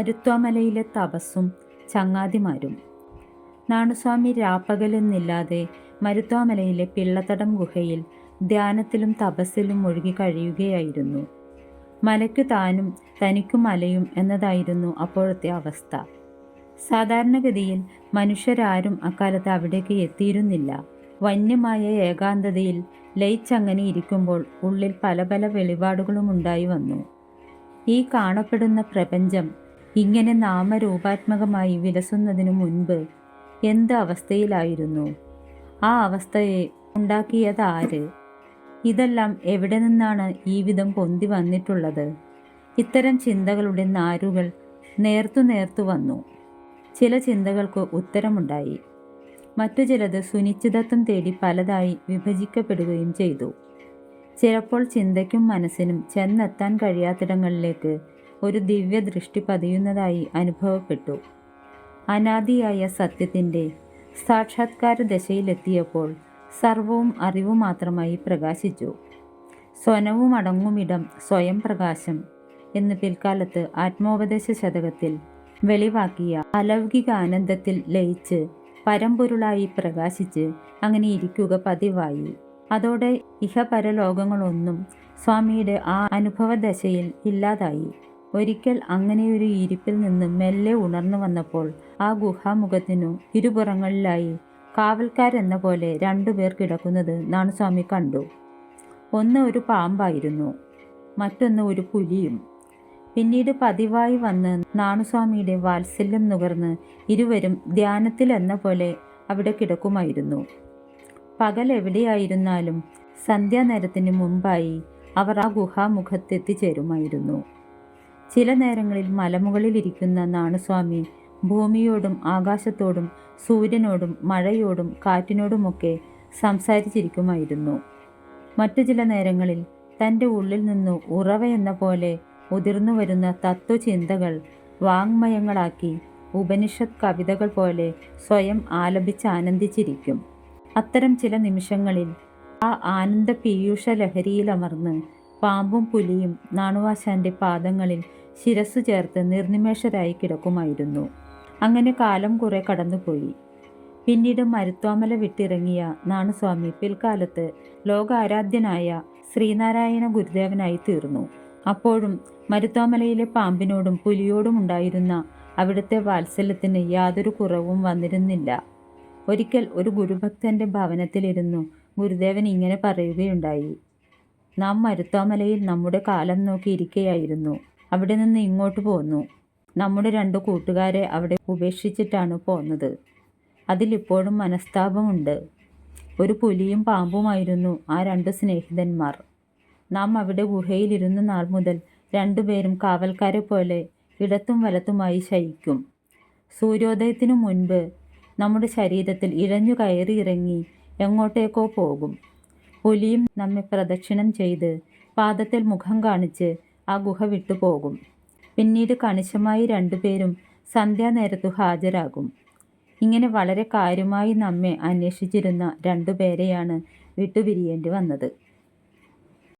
മരുത്വാമലയിലെ തപസ്സും ചങ്ങാതിമാരും. നാണുസ്വാമി രാപ്പകലെന്നില്ലാതെ മരുത്വാമലയിലെ പിള്ളത്തടം ഗുഹയിൽ ധ്യാനത്തിലും തപസ്സിലും മുഴുകി കഴിയുകയായിരുന്നു. മലയ്ക്കു താനും തനിക്കു മലയും എന്നതായിരുന്നു അപ്പോഴത്തെ അവസ്ഥ. സാധാരണഗതിയിൽ മനുഷ്യരാരും അക്കാലത്ത് അവിടേക്ക് എത്തിയിരുന്നില്ല. വന്യമായ ഏകാന്തതയിൽ ലയിച്ചങ്ങനെ ഇരിക്കുമ്പോൾ ഉള്ളിൽ പല പല വെളിപാടുകളും ഉണ്ടായി വന്നു. ഈ കാണപ്പെടുന്ന പ്രപഞ്ചം ഇങ്ങനെ നാമരൂപാത്മകമായി വിലസുന്നതിനു മുൻപ് എന്ത് അവസ്ഥയിലായിരുന്നു? ആ അവസ്ഥയെ ഉണ്ടാക്കിയത് ആര് ഇതെല്ലാം എവിടെ നിന്നാണ് ഈ വിധം പൊന്തി വന്നിട്ടുള്ളത്? ഇത്തരം ചിന്തകളുടെ നാരുകൾ നേർത്തു നേർത്തു വന്നു. ചില ചിന്തകൾക്ക് ഉത്തരമുണ്ടായി. മറ്റു ചിലത് സുനിശ്ചിതത്വം തേടി പലതായി വിഭജിക്കപ്പെടുകയും ചെയ്തു. ചിലപ്പോൾ ചിന്തയ്ക്കും മനസ്സിനും ചെന്നെത്താൻ കഴിയാത്തിടങ്ങളിലേക്ക് ഒരു ദിവ്യ ദൃഷ്ടി പതിയുന്നതായി അനുഭവപ്പെട്ടു. അനാദിയായ സത്യത്തിന്റെ സാക്ഷാത്കാര ദശയിലെത്തിയപ്പോൾ സർവവും അറിവ് മാത്രമായി പ്രകാശിച്ചു. സ്വനവും അടങ്ങുമിടം സ്വയം പ്രകാശം എന്ന് പിൽക്കാലത്ത് ആത്മോപദേശ ശതകത്തിൽ വെളിവാക്കിയ അലൗകിക ആനന്ദത്തിൽ ലയിച്ച് പരമ്പൊരുളായി പ്രകാശിച്ച് അങ്ങനെ ഇരിക്കുക പതിവായി. അതോടെ ഇഹപരലോകങ്ങളൊന്നും സ്വാമിയുടെ ആ അനുഭവദശയിൽ ഇല്ലാതായി. ഒരിക്കൽ അങ്ങനെയൊരു ഇരിപ്പിൽ നിന്ന് മെല്ലെ ഉണർന്നു വന്നപ്പോൾ ആ ഗുഹാമുഖത്തിനു ഇരുപുറങ്ങളിലായി കാവൽക്കാരെന്ന പോലെ രണ്ടുപേർ കിടക്കുന്നത് നാണുസ്വാമി കണ്ടു. ഒന്ന് ഒരു പാമ്പായിരുന്നു മറ്റൊന്ന് ഒരു പുലിയും. പിന്നീട് പതിവായി വന്ന് നാണുസ്വാമിയുടെ വാത്സല്യം നുകർന്ന് ഇരുവരും ധ്യാനത്തിൽ എന്ന പോലെ അവിടെ കിടക്കുമായിരുന്നു. പകൽ എവിടെയായിരുന്നാലും സന്ധ്യാനേരത്തിന് മുമ്പായി അവർ ആ ഗുഹാമുഖത്തെത്തിച്ചേരുമായിരുന്നു. ചില നേരങ്ങളിൽ മലമുകളിൽ മലമുകളിലിരിക്കുന്ന നാണുസ്വാമി ഭൂമിയോടും ആകാശത്തോടും സൂര്യനോടും മഴയോടും കാറ്റിനോടുമൊക്കെ സംസാരിച്ചിരിക്കുമായിരുന്നു. മറ്റു ചില നേരങ്ങളിൽ തന്റെ ഉള്ളിൽ നിന്നു ഉറവയെന്ന പോലെ ഉതിർന്നു വരുന്ന തത്വചിന്തകൾ വാങ്മയങ്ങളാക്കി ഉപനിഷത്ത് കവിതകൾ പോലെ സ്വയം ആലപിച്ച് ആനന്ദിച്ചിരിക്കും. അത്തരം ചില നിമിഷങ്ങളിൽ ആ ആനന്ദ പീയൂഷ ലഹരിയിലമർന്ന് പാമ്പും പുലിയും നാണുവാശാന്റെ പാദങ്ങളിൽ ശിരസ്സു ചേർത്ത് നിർനിമേഷരായി കിടക്കുമായിരുന്നു. അങ്ങനെ കാലം കുറെ കടന്നുപോയി. പിന്നീട് മരുത്വാമല വിട്ടിറങ്ങിയ നാണുസ്വാമി പിൽക്കാലത്ത് ലോകാരാധ്യനായ ശ്രീനാരായണ ഗുരുദേവനായി തീർന്നു. അപ്പോഴും മരുത്വാമലയിലെ പാമ്പിനോടും പുലിയോടും ഉണ്ടായിരുന്ന അവിടുത്തെ വാത്സല്യത്തിന് യാതൊരു കുറവും വന്നിരുന്നില്ല. ഒരിക്കൽ ഒരു ഗുരുഭക്തന്റെ ഭവനത്തിലിരുന്നു ഗുരുദേവൻ ഇങ്ങനെ പറയുകയുണ്ടായി. നാം മരുത്വാമലയിൽ നമ്മുടെ കാലം നോക്കി ഇരിക്കുകയായിരുന്നു അവിടെ നിന്ന് ഇങ്ങോട്ട് പോന്നു. നമ്മുടെ രണ്ട് കൂട്ടുകാരെ അവിടെ ഉപേക്ഷിച്ചിട്ടാണ് പോന്നത്. അതിലിപ്പോഴും മനസ്താപമുണ്ട്. ഒരു പുലിയും പാമ്പുമായിരുന്നു ആ രണ്ട് സ്നേഹിതന്മാർ. നാം അവിടെ ഗുഹയിലിരുന്ന നാൾ മുതൽ രണ്ടുപേരും കാവൽക്കാരെ പോലെ ഇടത്തും വലത്തുമായി ശയിക്കും. സൂര്യോദയത്തിനു മുൻപ് നമ്മുടെ ശരീരത്തിൽ ഇഴഞ്ഞു കയറി ഇറങ്ങി എങ്ങോട്ടേക്കോ പോകും. പുലിയും നമ്മെ പ്രദക്ഷിണം ചെയ്ത് പാദത്തിൽ മുഖം കാണിച്ച് ആ ഗുഹ വിട്ടുപോകും. പിന്നീട് കണിശമായി രണ്ടുപേരും സന്ധ്യാനേരത്തു ഹാജരാകും. ഇങ്ങനെ വളരെ കാര്യമായി നമ്മെ അന്വേഷിച്ചിരുന്ന രണ്ടുപേരെയാണ് വിട്ടുപിരിയേണ്ടി വന്നത്.